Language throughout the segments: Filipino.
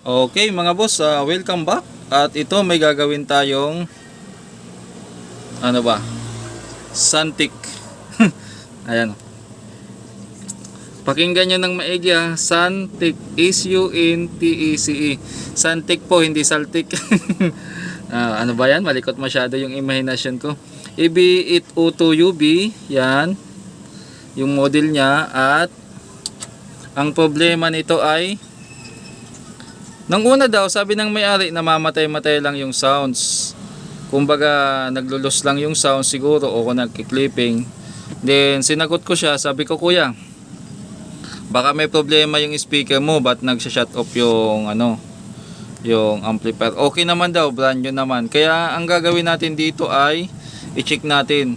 Okay mga boss, ah, welcome back. At ito may gagawin tayong ano ba? Santik. Ayan. Pakinggan nyo ng maigi ha. Santik. S-U-N-T-E-C-E. Santik po, hindi saltik. Ah, ano ba yan? Malikot masyado yung imahinasyon ko. EB it O2UB. Yan. Yung model niya. At ang problema nito ay Nang una daw, sabi ng may-ari, namamatay-matay lang yung sounds. Kumbaga, naglulus lang yung sounds siguro o kung nagki-clipping. Then, sinagot ko siya, sabi ko, Kuya, baka may problema yung speaker mo, ba't nagsha-shut off yung ano, yung amplifier. Okay naman daw, brand new naman. Kaya, ang gagawin natin dito ay, i-check natin.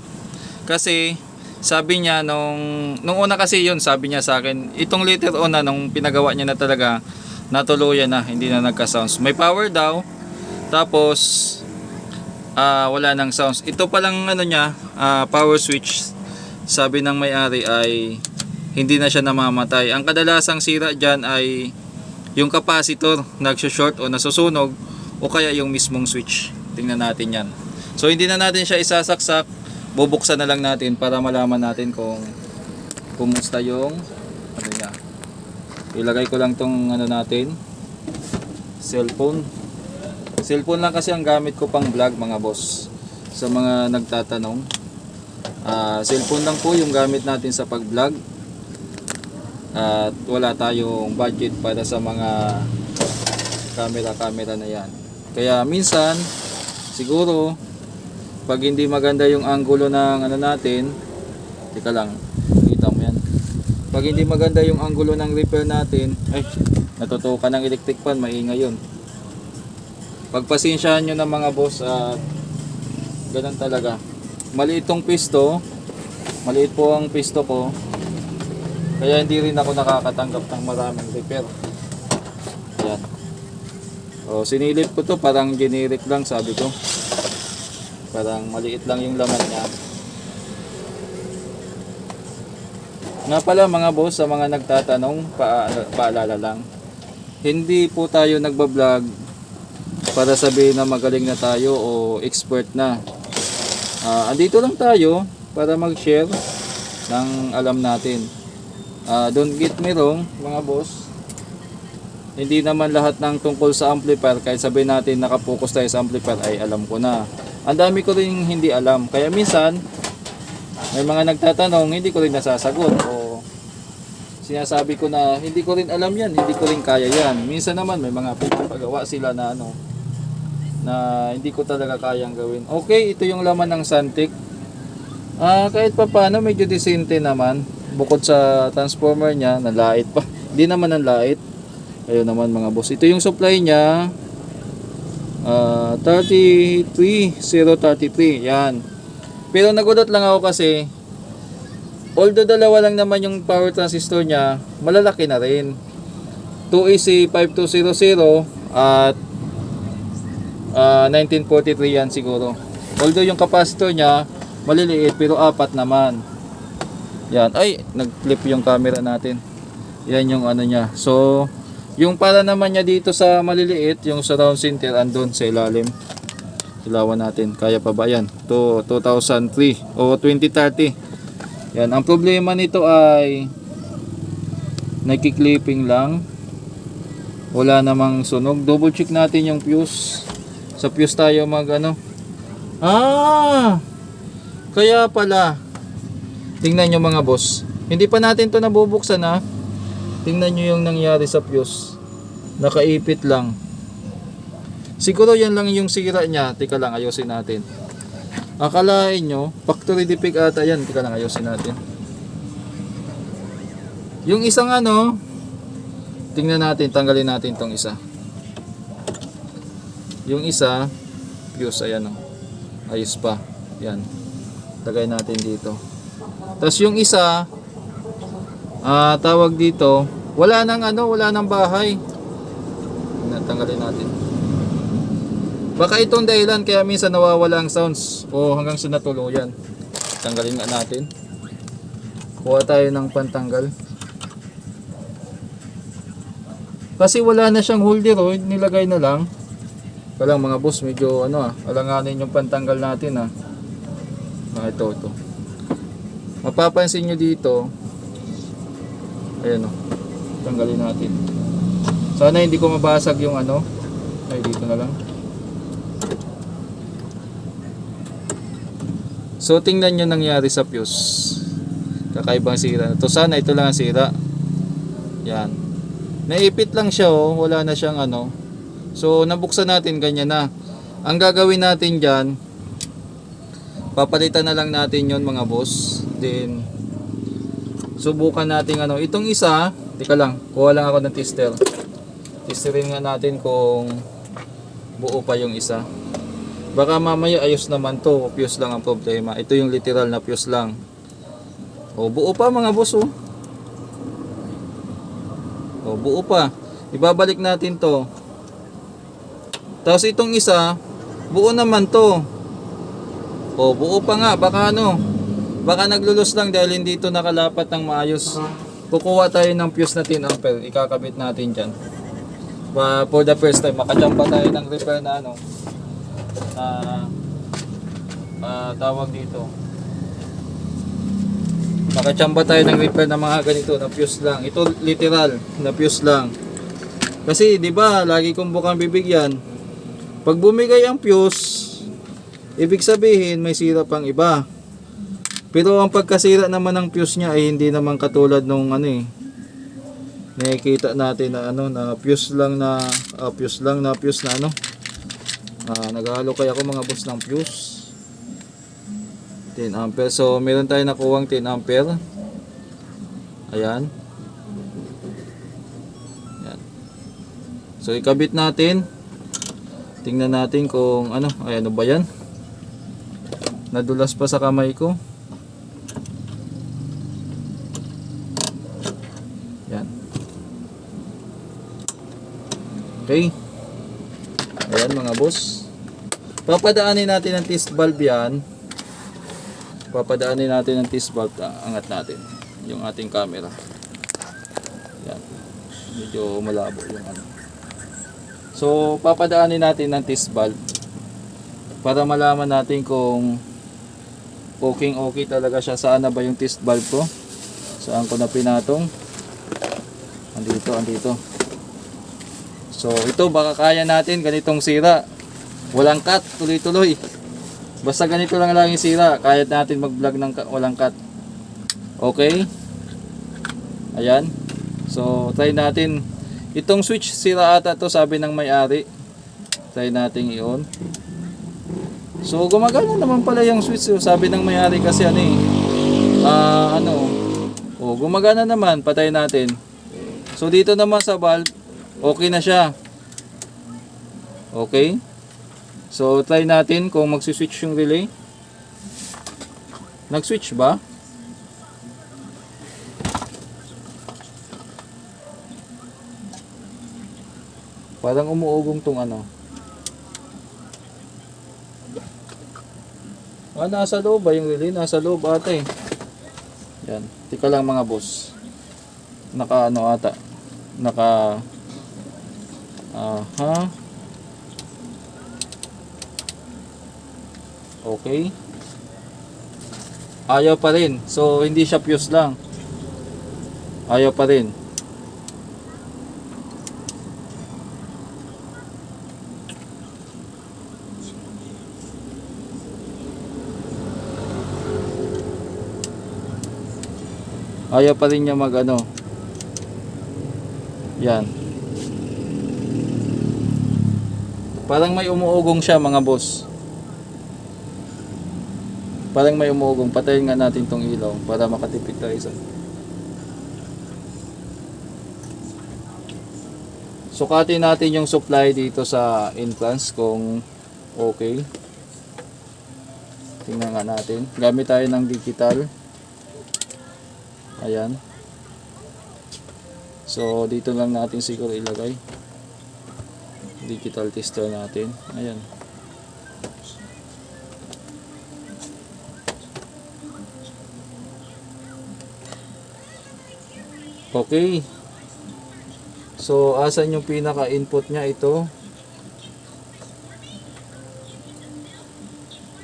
Kasi, sabi niya nung nung una kasi yun sabi niya sa akin itong later on na nung pinagawa niya na talaga natuluyan na hindi na nagka sounds may power daw. Tapos ah, wala nang sounds. Ito palang ano niya ah, power switch sabi ng may-ari ay hindi na siya namamatay. Ang kadalasang sira dyan ay yung capacitor nagsho-short o nasusunog o kaya yung mismong switch. Tingnan natin yan. So hindi na natin siya isasaksak. Bubuksan na lang natin para malaman natin kung kumusta yung. Ilagay ko lang tong ano natin cellphone. Cellphone lang kasi ang gamit ko pang vlog mga boss. Sa mga nagtatanong. Ah, cellphone lang po yung gamit natin sa pag-vlog. At wala tayong budget para sa mga camera-camera na yan. Kaya minsan siguro pag hindi maganda yung angulo ng ano natin tika lang pag hindi maganda yung angulo ng repair natin ay natutukan ng electric fan maingay yun. Pagpasensyahan nyo ng mga boss at ganun talaga. Maliit tong pisto. Maliit po ang pisto ko. Kaya hindi rin ako nakakatanggap ng maraming repair. Yan o sinilip ko to. Parang generic lang sabi ko. Parang maliit lang yung laman niya. Nga pala mga boss, sa mga nagtatanong, pa paalala lang. Hindi po tayo nagbablog para sabihin na magaling na tayo o expert na. Ah, andito lang tayo para mag-share ng alam natin. Ah, don't get me wrong, mga boss. Hindi naman lahat ng tungkol sa amplifier, kahit sabihin natin nakapokus tayo sa amplifier ay alam ko na ang dami ko rin hindi alam. Kaya minsan, may mga nagtatanong, hindi ko rin nasasagot. O sinasabi ko na, hindi ko rin alam yan, hindi ko rin kaya yan. Minsan naman, may mga pinapagawa sila na ano, na hindi ko talaga kayang gawin. Okay, ito yung laman ng Santic. Ah, kahit pa paano, medyo disente naman. Bukod sa transformer niya, nalait pa. Hindi naman nalait. Ayun naman mga boss. Ito yung supply niya. Ah, 33033. Yan. Pero nagulat lang ako kasi although dalawa lang naman yung power transistor niya, malalaki na rin. 2AC 5200 at ah, 1943 yan siguro. Although yung capacitor niya maliliit pero apat naman. Yan. Ay, nag-clip yung camera natin. Yan yung ano niya. So, yung para naman niya dito sa maliliit, yung surround center andun sa ilalim. Ilawan natin. Kaya pa ba yan? To 2003 o 2030. Yan. Ang problema nito ay nagki-clipping lang. Wala namang sunog. Double check natin yung fuse. Sa fuse tayo mag ano. Ah! Kaya pala. Tingnan nyo mga boss. Hindi pa natin to nabubuksan ha. Tingnan nyo yung nangyari sa fuse. Nakaipit lang. Siguro yan lang yung sira niya. Tika lang, ayusin natin. Akalain nyo, factory defect ata yan. Tika lang, ayusin natin. Yung isang ano, tingnan natin, tanggalin natin tong isa. Yung isa, fuse, ayan o. Ayos pa. Yan. Lagay natin dito. Tapos yung isa, ah tawag dito, wala nang ano, wala nang bahay. Natanggalin natin. Baka itong dahilan kaya minsan nawawala ang sounds o hanggang sa natuluyan. Tanggalin nga natin. Kuha tayo ng pantanggal. Kasi wala na siyang holder oh, nilagay na lang. Walang mga boss, medyo ano ah, alanganin yung pantanggal natin ah. Ah, ito, ito. Mapapansin nyo dito, ayan oh, tanggalin natin. Sana hindi ko mabasag yung ano, ay dito na lang. So tingnan nyo nangyari sa fuse. Kakaibang sira to. Sana ito lang ang sira. Yan. Naipit lang siya oh, wala na siyang ano. So nabuksan natin ganyan na. Ang gagawin natin diyan, papalitan na lang natin 'yon mga boss. Then subukan natin ano, itong isa, tika lang, kuha lang ako ng tester. Testerin nga natin kung buo pa yung isa. Baka mamaya ayos naman to, fuse lang ang problema. Ito yung literal na fuse lang. O buo pa mga boss oh. O buo pa. Ibabalik natin to. Tapos itong isa, buo naman to. O buo pa nga, baka ano. Baka naglulus lang dahil hindi to nakalapat ng maayos. Kukuha tayo ng fuse na 10 ampere, ikakabit natin dyan. For the first time, makachamba tayo ng repair na ano, na ah, tawag dito. Makachamba tayo ng repair ng mga ganito na fuse lang. Ito literal na fuse lang. Kasi 'di ba, lagi kong bukang bibigyan. Pag bumigay ang fuse, ibig sabihin may sira pang iba. Pero ang pagkasira naman ng fuse niya ay hindi naman katulad nung ano eh. Nakikita natin na ano na fuse lang na ah, fuse lang na fuse na ano. Ah, naghahalo kaya ako mga boss ng fuse. 10 ampere. So, meron tayo nakuwang 10 ampere. Ayan. Ayan. So, ikabit natin. Tingnan natin kung ano. Ay, ano ba yan? Nadulas pa sa kamay ko. Yan. Okay. Ayan mga boss. Papadaanin natin ang test valve yan. Papadaanin natin ng test valve ah, angat natin yung ating camera. Yan medyo malabo yung ano. So papadaanin natin ng test valve para malaman natin kung okay okay talaga siya. Saan na ba yung test valve ko? Saan ko na pinatong andito andito so ito baka kaya natin ganitong sira walang cut tuloy tuloy Basta ganito lang lang yung sira. Kaya natin mag-vlog ng walang cut. Okay? Ayan. So, try natin. Itong switch, sira ata to sabi ng may-ari. Try natin i-on. So, gumagana naman pala yung switch. So, sabi ng may-ari kasi ano eh. Ah, ano. Oh, gumagana naman. Patay natin. So, dito naman sa valve, okay na siya. Okay? So, try natin kung magsiswitch yung relay. Nag-switch ba? Parang umuugong tong ano. Ah, nasa loob ba yung relay? Nasa loob ata eh. Yan. Tika lang mga boss. Naka ano ata. Naka... Aha. Okay. Ayaw pa rin. So, hindi siya fuse lang. Ayaw pa rin. Ayaw pa rin niya mag ano. Yan. Parang may umuugong siya mga boss. Parang may umugong. Patayin nga natin tong ilaw para makatipid tayo sa... Sukatin natin yung supply dito sa entrance kung okay. Tingnan nga natin. Gamit tayo ng digital. Ayan. So, dito lang natin siguro ilagay. Digital tester natin. Ayan. Okay. So, asan yung pinaka-input niya? Ito.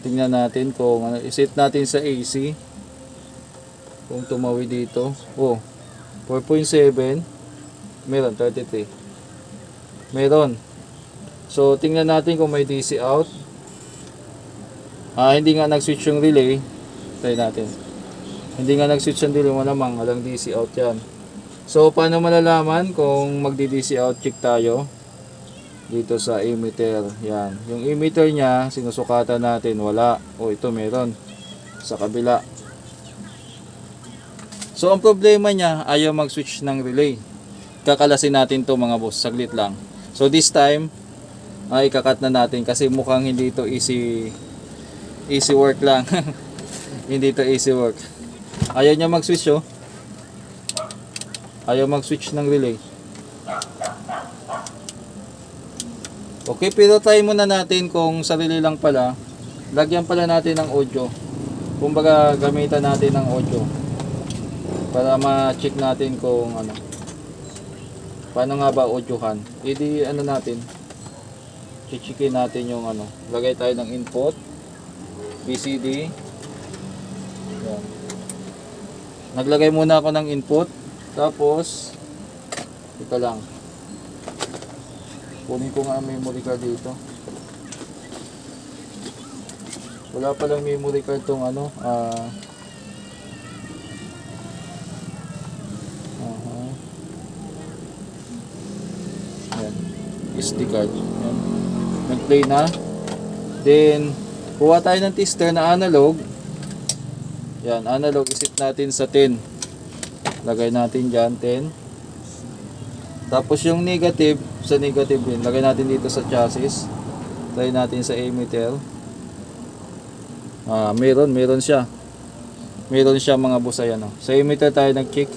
Tingnan natin kung ano. Iset natin sa AC. Kung tumawi dito. Oh, 4.7. Meron, 33. Meron. So, tingnan natin kung may DC out. Ah, hindi nga nag-switch yung relay. Try natin. Hindi nga nag-switch yung relay. Malamang, walang DC out yan. So, paano malalaman kung magdi-DC out check tayo? Dito sa emitter. Yan. Yung emitter niya, sinusukatan natin. Wala. O, ito meron. Sa kabila. So, ang problema niya, ayaw mag-switch ng relay. Kakalasin natin to mga boss. Saglit lang. So, this time, ay kakat na natin kasi mukhang hindi to easy easy work lang. hindi to easy work. Ayaw niya mag-switch oh. Ayaw mag-switch ng relay. Okay, pero try muna natin kung sa relay lang pala. Lagyan pala natin ng audio. Kumbaga gamitan natin ng audio. Para ma-check natin kung ano. Paano nga ba audiohan? Hindi ano natin. Chichikin natin yung ano. Lagay tayo ng input. BCD. Yan. Naglagay muna ako ng input. Tapos, ito lang. Kunin ko nga ang memory card dito. Wala palang memory card tong ano. Ah. aha. Yan. SD card. Yan. Nag-play na. Then, kuha tayo ng tester na analog. Yan, analog. Isit natin sa 10. Lagay natin dyan, 10. Tapos yung negative, sa negative din, lagay natin dito sa chassis. Try natin sa emitter. Ah, meron, meron siya. Meron siya mga boss, ayan oh. Sa emitter tayo nag-check.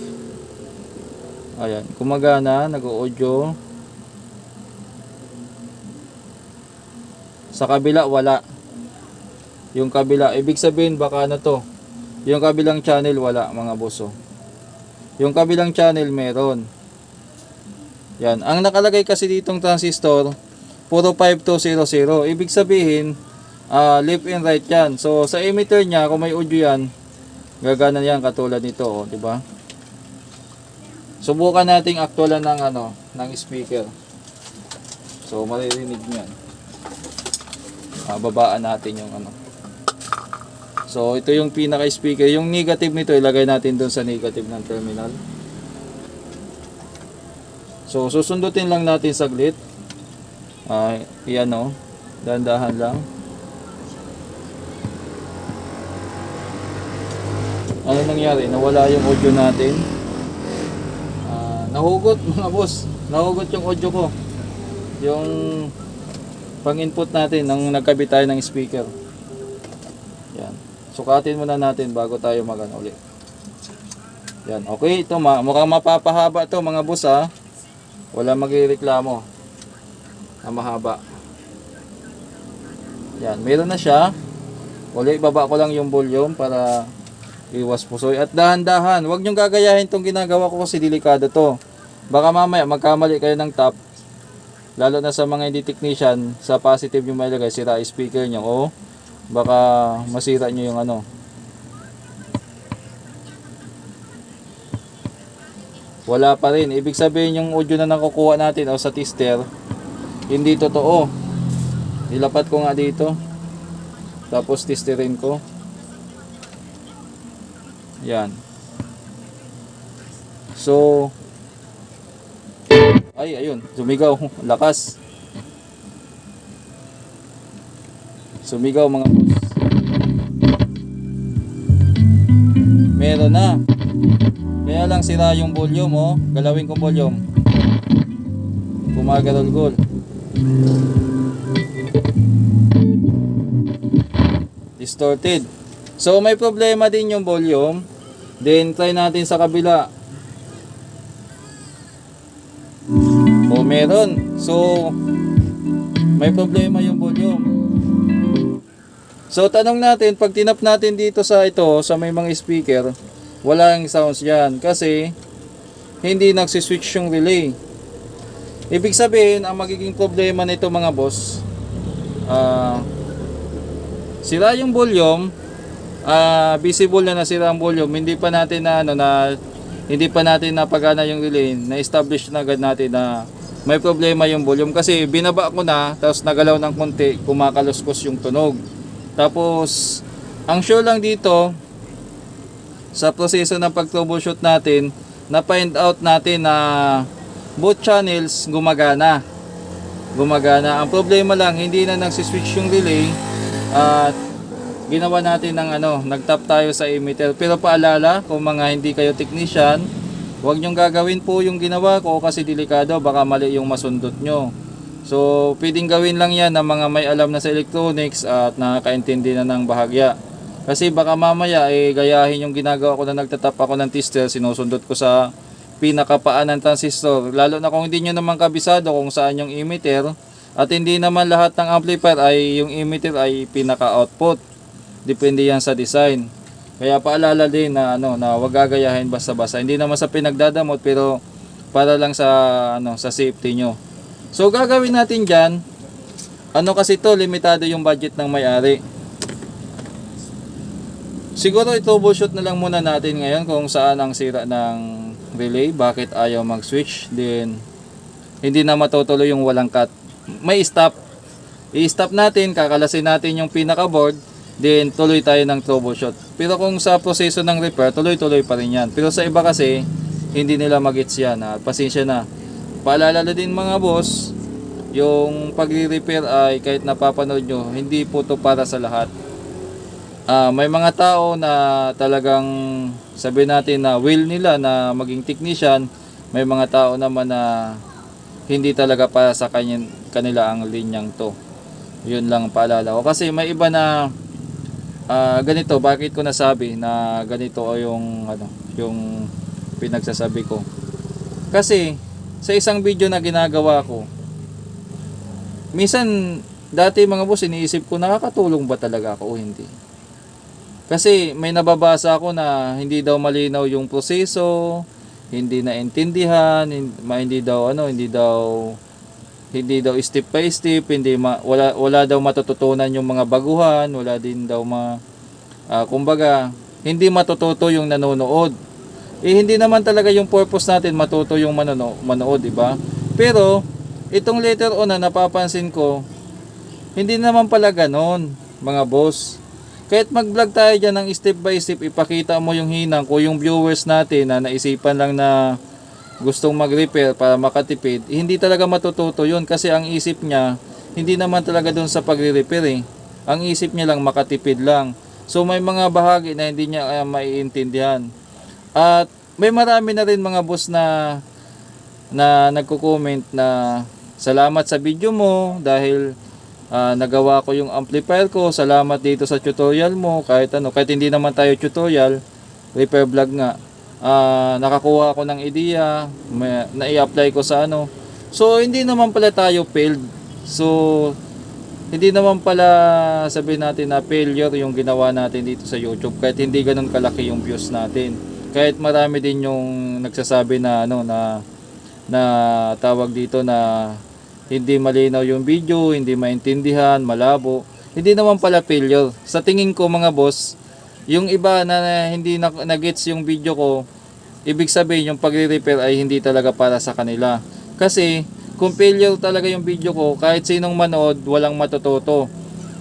Ayan, kumagana, nag-audio. Sa kabila, wala. Yung kabila, ibig sabihin baka na to. Yung kabilang channel, wala mga boss oh. Yung kabilang channel, meron. Yan. Ang nakalagay kasi ditong transistor, puro 5200. Ibig sabihin, ah left and right yan. So, sa emitter niya, kung may audio yan, gagana yan katulad nito, oh, di ba? Subukan nating aktualan ng ano, ng speaker. So, maririnig niyo Ah, babaan natin yung ano. So, ito yung pinaka-speaker. Yung negative nito, ilagay natin doon sa negative ng terminal. So, susundutin lang natin saglit. Ah, yan o. Dandahan lang. Ano nangyari? Nawala yung audio natin. Ah, nahugot mga boss. Nahugot yung audio ko. Yung pang-input natin nang nagkabit tayo ng speaker. Yan. Sukatin muna natin bago tayo magano ulit. Yan. Okay, ito ma mukhang mapapahaba to mga boss ha. Wala magreklamo. Na mahaba. Yan, meron na siya. Uli, baba ko lang yung volume para iwas pusoy. At dahan-dahan, huwag niyong gagayahin tong ginagawa ko kasi delikado to. Baka mamaya magkamali kayo ng top. Lalo na sa mga hindi technician, sa positive yung mailagay, sira speaker niyo. O, baka masira niyo yung ano. Wala pa rin. Ibig sabihin yung audio na nakukuha natin o sa tester, hindi totoo. Ilapat ko nga dito. Tapos testerin ko. Yan. So, ay, ayun. Sumigaw. Lakas. Sumigaw mga boss. Meron na. Kaya lang sira yung volume oh. Galawin ko volume. Kumagarol-gol. Distorted. So may problema din yung volume. Then try natin sa kabila. Meron. So may problema yung volume. So tanong natin, pag tinap natin dito sa ito, sa may mga speaker, wala yung sounds yan kasi hindi nagsiswitch yung relay. Ibig sabihin, ang magiging problema nito mga boss, ah, sira yung volume, ah, visible na nasira ang volume, hindi pa natin na ano na hindi pa natin napagana yung relay, na-establish na agad natin na may problema yung volume kasi binaba ko na tapos nagalaw ng konti, kumakaluskos yung tunog. Tapos ang sure lang dito sa proseso ng pag-troubleshoot natin, na find out natin na both channels gumagana. Gumagana. Ang problema lang, hindi na nagsiswitch yung relay at ginawa natin ng ano, nag-tap tayo sa emitter. Pero paalala, kung mga hindi kayo technician, huwag nyong gagawin po yung ginawa ko kasi delikado, baka mali yung masundot nyo. So, pwedeng gawin lang yan ng mga may alam na sa electronics at nakakaintindi na ng bahagya. Kasi baka mamaya eh gayahin yung ginagawa ko na nagtatap ako ng tester, sinusundot ko sa pinakapaan ng transistor. Lalo na kung hindi nyo naman kabisado kung saan yung emitter at hindi naman lahat ng amplifier ay yung emitter ay pinaka-output. Depende yan sa design. Kaya paalala din na ano na wag gagayahin basta-basta. Hindi naman sa pinagdadamot pero para lang sa ano sa safety nyo. So gagawin natin diyan ano kasi to limitado yung budget ng may-ari. Siguro i-troubleshoot na lang muna natin ngayon kung saan ang sira ng relay, bakit ayaw mag-switch, then hindi na matutuloy yung walang cut. May stop. I-stop natin, kakalasin natin yung pinaka-board, then tuloy tayo ng troubleshoot. Pero kung sa proseso ng repair, tuloy-tuloy pa rin yan. Pero sa iba kasi, hindi nila magets yan. Ha? Pasensya na. Paalala na din mga boss, yung pagre-repair ay kahit napapanood nyo, hindi po to para sa lahat. Ah, may mga tao na talagang sabi natin na will nila na maging technician, may mga tao naman na hindi talaga para sa kanya, kanila ang linyang to. Yun lang paalala ko. Kasi may iba na ah, ganito, bakit ko nasabi na ganito yung ano, yung pinagsasabi ko. Kasi sa isang video na ginagawa ko, minsan dati mga boss iniisip ko nakakatulong ba talaga ako o hindi. Kasi may nababasa ako na hindi daw malinaw yung proseso, hindi naintindihan, hindi, hindi daw ano, hindi daw hindi daw step by step, hindi ma, wala wala daw matututunan yung mga baguhan, wala din daw ma ah, kumbaga hindi matututo yung nanonood. Eh hindi naman talaga yung purpose natin matuto yung manono, manood, di ba? Pero itong later on na napapansin ko, hindi naman pala ganon, mga boss. Kahit mag-vlog tayo dyan ng step by step, ipakita mo yung hinang ko, yung viewers natin na naisipan lang na gustong mag-repair para makatipid, eh, hindi talaga matututo yun kasi ang isip niya, hindi naman talaga dun sa pagre-repair eh. Ang isip niya lang makatipid lang. So may mga bahagi na hindi niya uh, maiintindihan. At may marami na rin mga boss na na nagko-comment na salamat sa video mo dahil ah, nagawa ko yung amplifier ko. Salamat dito sa tutorial mo. Kahit ano, kahit hindi naman tayo tutorial, repair vlog nga. Ah, nakakuha ako ng idea, may, na-i-apply ko sa ano. So, hindi naman pala tayo failed. So, hindi naman pala sabihin natin na failure yung ginawa natin dito sa YouTube kahit hindi ganun kalaki yung views natin. Kahit marami din yung nagsasabi na ano na na tawag dito na hindi malinaw yung video, hindi maintindihan, malabo. Hindi naman pala failure. Sa tingin ko mga boss, yung iba na, hindi na, na-gets yung video ko, ibig sabihin yung pagre-repair ay hindi talaga para sa kanila. Kasi kung failure talaga yung video ko, kahit sinong manood, walang matututo.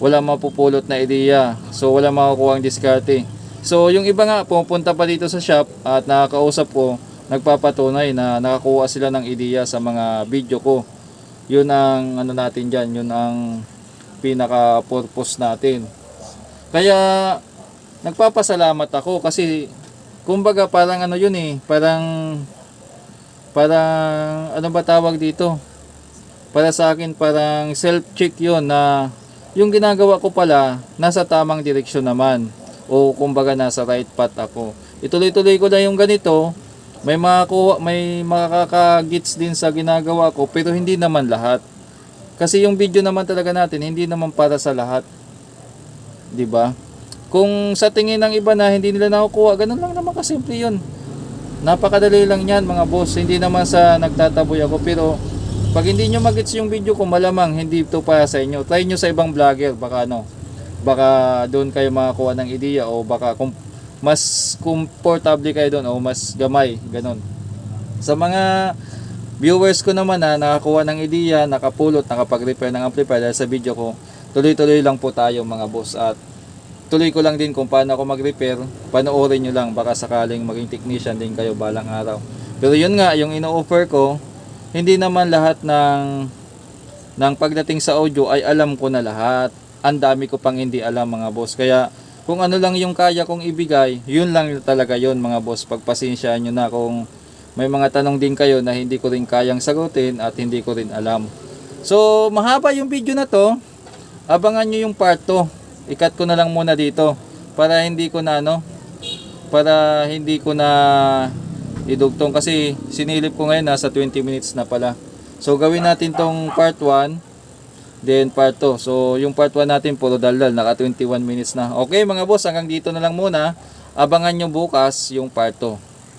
Walang mapupulot na ideya. So walang makukuha ang diskarte. So yung iba nga, pupunta pa dito sa shop at nakakausap ko, nagpapatunay na nakakuha sila ng ideya sa mga video ko. Yun ang ano natin dyan, yun ang pinaka purpose natin. Kaya nagpapasalamat ako kasi kumbaga parang ano yun eh, parang parang ano ba tawag dito? Para sa akin parang self-check yun na yung ginagawa ko pala nasa tamang direksyon naman o kumbaga nasa right path ako. Ituloy-tuloy ko na yung ganito, may makakuha, may makakagits din sa ginagawa ko pero hindi naman lahat. Kasi yung video naman talaga natin hindi naman para sa lahat. 'Di ba? Kung sa tingin ng iba na hindi nila nakukuha, ganun lang naman kasimple 'yun. Napakadali lang 'yan mga boss. Hindi naman sa nagtataboy ako pero Pag hindi nyo magets yung video ko, malamang hindi ito para sa inyo. Try nyo sa ibang vlogger, baka ano, baka doon kayo makakuha ng ideya o baka kung mas comfortable kayo doon o mas gamay, ganun. Sa mga viewers ko naman na nakakuha ng ideya, nakapulot, nakapag-repair ng amplifier dahil sa video ko, tuloy-tuloy lang po tayo mga boss at tuloy ko lang din kung paano ako mag-repair, panoorin nyo lang, baka sakaling maging technician din kayo balang araw. Pero yun nga, yung ino-offer ko, hindi naman lahat ng ng pagdating sa audio ay alam ko na lahat. Ang dami ko pang hindi alam mga boss. Kaya kung ano lang yung kaya kong ibigay, yun lang talaga yun mga boss. Pagpasensyaan nyo na kung may mga tanong din kayo na hindi ko rin kayang sagutin at hindi ko rin alam. So, mahaba yung video na to. Abangan nyo yung part 2. Ikat ko na lang muna dito para hindi ko na ano, para hindi ko na idugtong kasi sinilip ko ngayon nasa 20 minutes na pala. So gawin natin tong part 1 then part 2. So yung part 1 natin puro daldal naka 21 minutes na. Okay mga boss hanggang dito na lang muna. Abangan nyo bukas yung part 2.